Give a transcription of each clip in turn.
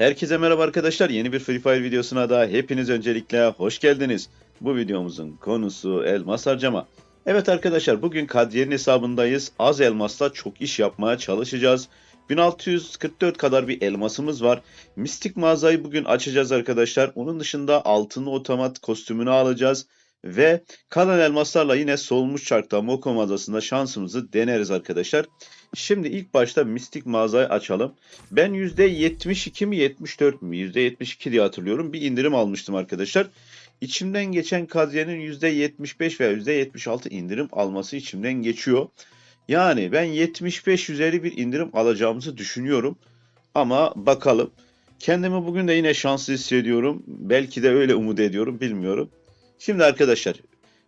Herkese merhaba arkadaşlar. Yeni bir Free Fire videosuna da hepiniz öncelikle hoş geldiniz. Bu videomuzun konusu elmas harcama. Evet arkadaşlar bugün Kadriye'nin hesabındayız. Az elmasla çok iş yapmaya çalışacağız. 1644 kadar bir elmasımız var. Mistik mağazayı bugün açacağız arkadaşlar. Onun dışında altınlı otomat kostümünü alacağız. Ve kalan elmaslarla yine solmuş çarkta Moko mağazasında şansımızı deneriz arkadaşlar. Şimdi ilk başta mistik mağazayı açalım. Ben %72 mi 74 mi? %72 diye hatırlıyorum. Bir indirim almıştım arkadaşlar. İçimden geçen Kadriye'nin %75 veya %76 indirim alması içimden geçiyor. Yani ben 75 üzeri bir indirim alacağımızı düşünüyorum. Ama bakalım. Kendimi bugün de yine şanslı hissediyorum. Belki de öyle umut ediyorum bilmiyorum. Şimdi arkadaşlar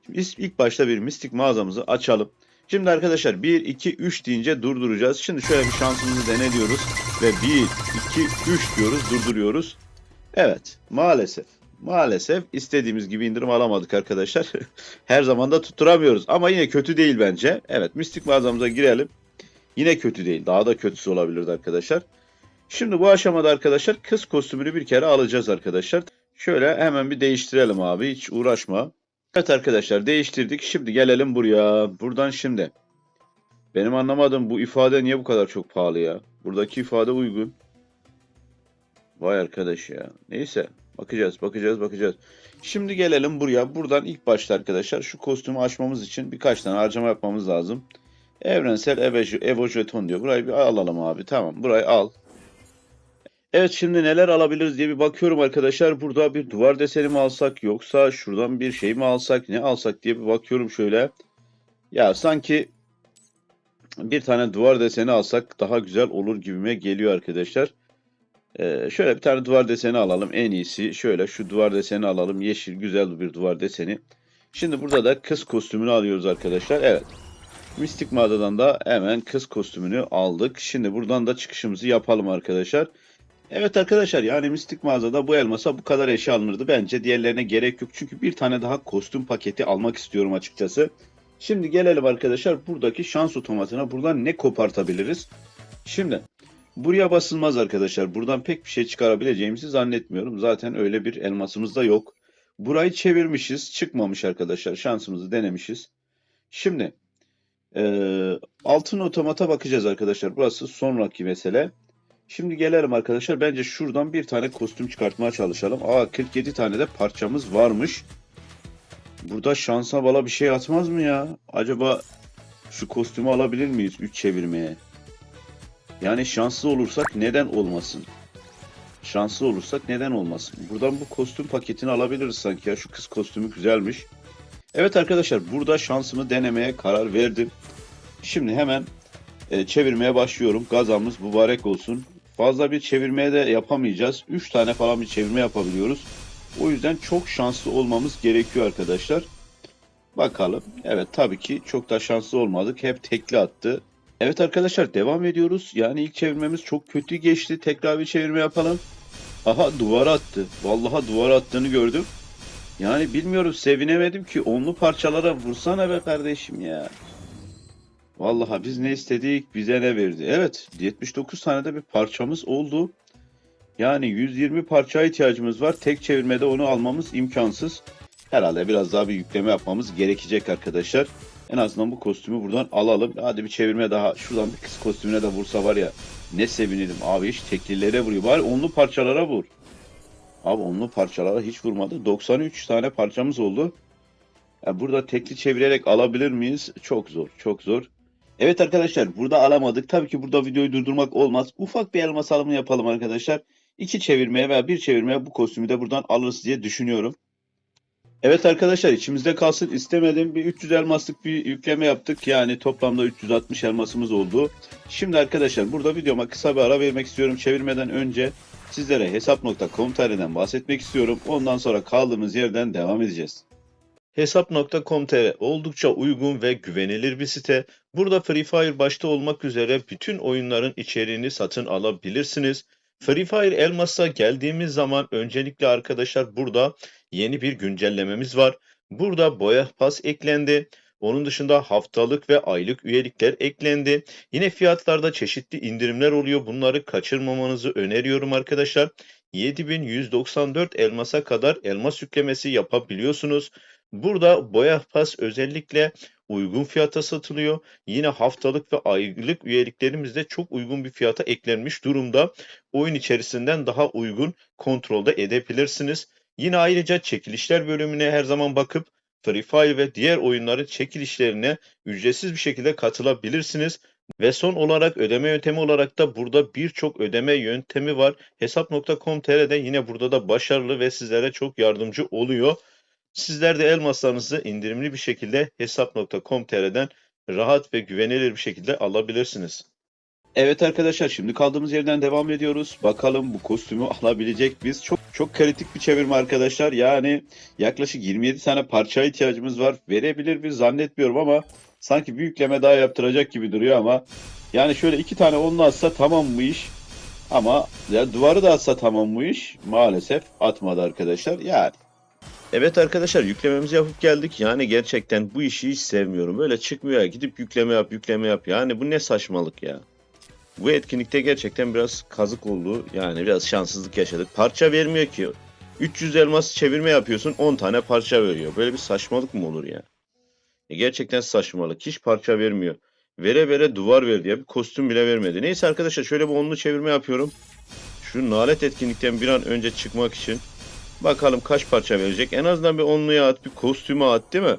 biz ilk başta bir mistik mağazamızı açalım. Şimdi arkadaşlar 1, 2, 3 deyince durduracağız. Şimdi şöyle bir şansımızı dene diyoruz. Ve 1, 2, 3 diyoruz durduruyoruz. Evet maalesef. Maalesef istediğimiz gibi indirim alamadık arkadaşlar. Her zaman da tutturamıyoruz. Ama yine kötü değil bence. Evet mistik mağazamıza girelim. Yine kötü değil. Daha da kötüsü olabilirdi arkadaşlar. Şimdi bu aşamada arkadaşlar kız kostümünü bir kere alacağız arkadaşlar. Şöyle hemen bir değiştirelim abi. Hiç uğraşma. Evet arkadaşlar değiştirdik. Şimdi gelelim buraya. Buradan şimdi. Benim anlamadığım bu ifade niye bu kadar çok pahalı ya? Buradaki ifade uygun. Vay arkadaş ya. Neyse. Bakacağız, bakacağız, bakacağız. Şimdi gelelim buraya. Buradan ilk başta arkadaşlar şu kostümü açmamız için birkaç tane harcama yapmamız lazım. Evrensel Evo, Jeton diyor. Burayı bir alalım abi. Tamam burayı al. Evet şimdi neler alabiliriz diye bir bakıyorum arkadaşlar. Burada bir duvar deseni mi alsak yoksa şuradan bir şey mi alsak ne alsak diye bir bakıyorum şöyle. Ya sanki bir tane duvar deseni alsak daha güzel olur gibime geliyor arkadaşlar. Ee, şöyle bir tane duvar deseni alalım en iyisi. Şöyle şu duvar deseni alalım. Yeşil güzel bir duvar deseni. Şimdi burada da kız kostümünü alıyoruz arkadaşlar. Evet. Mistik mağazadan da hemen kız kostümünü aldık. Şimdi buradan da çıkışımızı yapalım arkadaşlar. Evet arkadaşlar yani mistik mağazada bu elmasa bu kadar eşya alınırdı. Bence diğerlerine gerek yok. Çünkü bir tane daha kostüm paketi almak istiyorum açıkçası. Şimdi gelelim arkadaşlar buradaki şans otomatına. Buradan ne kopartabiliriz? Şimdi buraya basılmaz arkadaşlar. Buradan pek bir şey çıkarabileceğimizi zannetmiyorum. Zaten öyle bir elmasımız da yok. Burayı çevirmişiz. Çıkmamış arkadaşlar. Şansımızı denemişiz. Şimdi eee, altın otomata bakacağız arkadaşlar. Burası sonraki mesele. Şimdi gelelim arkadaşlar. Bence şuradan bir tane kostüm çıkartmaya çalışalım. Aa 47 tane de parçamız varmış. Burada şansa bala bir şey atmaz mı ya? Acaba şu kostümü alabilir miyiz 3 çevirmeye? Yani şanslı olursak neden olmasın? Şanslı olursak neden olmasın? Buradan bu kostüm paketini alabiliriz sanki ya. Şu kız kostümü güzelmiş. Evet arkadaşlar burada şansımı denemeye karar verdim. Şimdi hemen e, çevirmeye başlıyorum. Gazamız mübarek olsun. Fazla bir çevirmeye de yapamayacağız. 3 tane falan bir çevirme yapabiliyoruz. O yüzden çok şanslı olmamız gerekiyor arkadaşlar. Bakalım. Evet tabii ki çok da şanslı olmadık. Hep tekli attı. Evet arkadaşlar devam ediyoruz. Yani ilk çevirmemiz çok kötü geçti. Tekrar bir çevirme yapalım. Aha duvar attı. Vallahi duvar attığını gördüm. Yani bilmiyorum sevinemedim ki. Onlu parçalara vursana be kardeşim ya. Vallahi biz ne istedik bize ne verdi. Evet 79 tane de bir parçamız oldu. Yani 120 parçaya ihtiyacımız var. Tek çevirmede onu almamız imkansız. Herhalde biraz daha bir yükleme yapmamız gerekecek arkadaşlar. En azından bu kostümü buradan alalım. Hadi bir çevirme daha. Şuradan bir kız kostümüne de vursa var ya. Ne sevinirim. Abi hiç teklilere vuruyor. Bari onlu parçalara vur. Abi onlu parçalara hiç vurmadı. 93 tane parçamız oldu. Yani burada tekli çevirerek alabilir miyiz? Çok zor. Çok zor. Evet arkadaşlar burada alamadık. Tabii ki burada videoyu durdurmak olmaz. Ufak bir elmas alımı yapalım arkadaşlar. İki çevirmeye veya bir çevirmeye bu kostümü de buradan alırız diye düşünüyorum. Evet arkadaşlar içimizde kalsın istemedim. Bir 300 elmaslık bir yükleme yaptık. Yani toplamda 360 elmasımız oldu. Şimdi arkadaşlar burada videoma kısa bir ara vermek istiyorum. Çevirmeden önce sizlere hesap.com.tr'den bahsetmek istiyorum. Ondan sonra kaldığımız yerden devam edeceğiz. Hesap.com.tr oldukça uygun ve güvenilir bir site. Burada Free Fire başta olmak üzere bütün oyunların içeriğini satın alabilirsiniz. Free Fire Elmas'a geldiğimiz zaman öncelikle arkadaşlar burada yeni bir güncellememiz var. Burada boya pas eklendi. Onun dışında haftalık ve aylık üyelikler eklendi. Yine fiyatlarda çeşitli indirimler oluyor. Bunları kaçırmamanızı öneriyorum arkadaşlar. 7194 elmasa kadar elmas yüklemesi yapabiliyorsunuz. Burada Boya Pass özellikle uygun fiyata satılıyor. Yine haftalık ve aylık üyeliklerimiz de çok uygun bir fiyata eklenmiş durumda. Oyun içerisinden daha uygun kontrolde edebilirsiniz. Yine ayrıca çekilişler bölümüne her zaman bakıp Free Fire ve diğer oyunların çekilişlerine ücretsiz bir şekilde katılabilirsiniz. Ve son olarak ödeme yöntemi olarak da burada birçok ödeme yöntemi var. Hesap.com.tr'de yine burada da başarılı ve sizlere çok yardımcı oluyor. Sizler de elmaslarınızı indirimli bir şekilde hesap.com.tr'den rahat ve güvenilir bir şekilde alabilirsiniz. Evet arkadaşlar şimdi kaldığımız yerden devam ediyoruz. Bakalım bu kostümü alabilecek biz. Çok çok kritik bir çevirme arkadaşlar. Yani yaklaşık 27 tane parçaya ihtiyacımız var. Verebilir mi zannetmiyorum ama sanki bir daha yaptıracak gibi duruyor ama yani şöyle iki tane onunla atsa tamam mı iş? Ama ya duvarı da atsa tamam mı iş? Maalesef atmadı arkadaşlar. Yani Evet arkadaşlar yüklememizi yapıp geldik. Yani gerçekten bu işi hiç sevmiyorum. Böyle çıkmıyor ya gidip yükleme yap yükleme yap. Yani bu ne saçmalık ya. Bu etkinlikte gerçekten biraz kazık oldu. Yani biraz şanssızlık yaşadık. Parça vermiyor ki. 300 elmas çevirme yapıyorsun 10 tane parça veriyor. Böyle bir saçmalık mı olur ya? E gerçekten saçmalık. Hiç parça vermiyor. Vere vere duvar verdi ya. Bir kostüm bile vermedi. Neyse arkadaşlar şöyle bir onlu çevirme yapıyorum. Şu nalet etkinlikten bir an önce çıkmak için. Bakalım kaç parça verecek. En azından bir onluya at, bir kostüme at değil mi?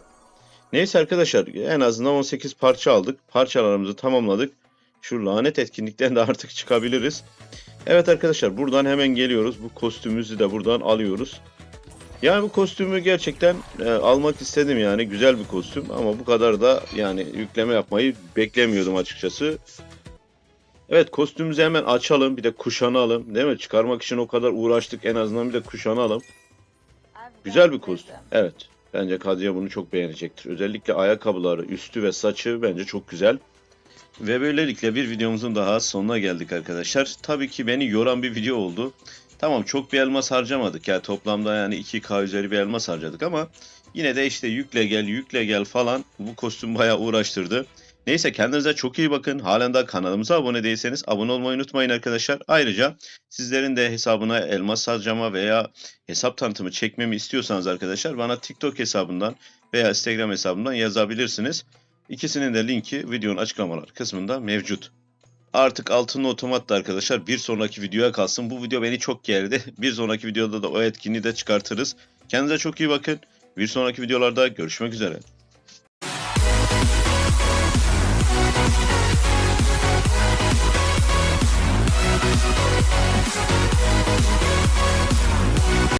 Neyse arkadaşlar en azından 18 parça aldık. Parçalarımızı tamamladık. Şu lanet etkinlikten de artık çıkabiliriz. Evet arkadaşlar buradan hemen geliyoruz. Bu kostümümüzü de buradan alıyoruz. Yani bu kostümü gerçekten e, almak istedim yani. Güzel bir kostüm ama bu kadar da yani yükleme yapmayı beklemiyordum açıkçası. Evet kostümümüzü hemen açalım. Bir de kuşanalım. Değil mi? Çıkarmak için o kadar uğraştık. En azından bir de kuşanalım. Güzel bir kostüm. Evet. Bence Kadriye bunu çok beğenecektir. Özellikle ayakkabıları, üstü ve saçı bence çok güzel. Ve böylelikle bir videomuzun daha sonuna geldik arkadaşlar. Tabii ki beni yoran bir video oldu. Tamam çok bir elmas harcamadık. Yani toplamda yani 2K üzeri bir elmas harcadık ama yine de işte yükle gel yükle gel falan bu kostüm bayağı uğraştırdı. Neyse kendinize çok iyi bakın. Halen daha kanalımıza abone değilseniz abone olmayı unutmayın arkadaşlar. Ayrıca sizlerin de hesabına elmas harcama veya hesap tanıtımı çekmemi istiyorsanız arkadaşlar bana TikTok hesabından veya Instagram hesabından yazabilirsiniz. İkisinin de linki videonun açıklamalar kısmında mevcut. Artık altın otomat da arkadaşlar bir sonraki videoya kalsın. Bu video beni çok gerdi. Bir sonraki videoda da o etkinliği de çıkartırız. Kendinize çok iyi bakın. Bir sonraki videolarda görüşmek üzere.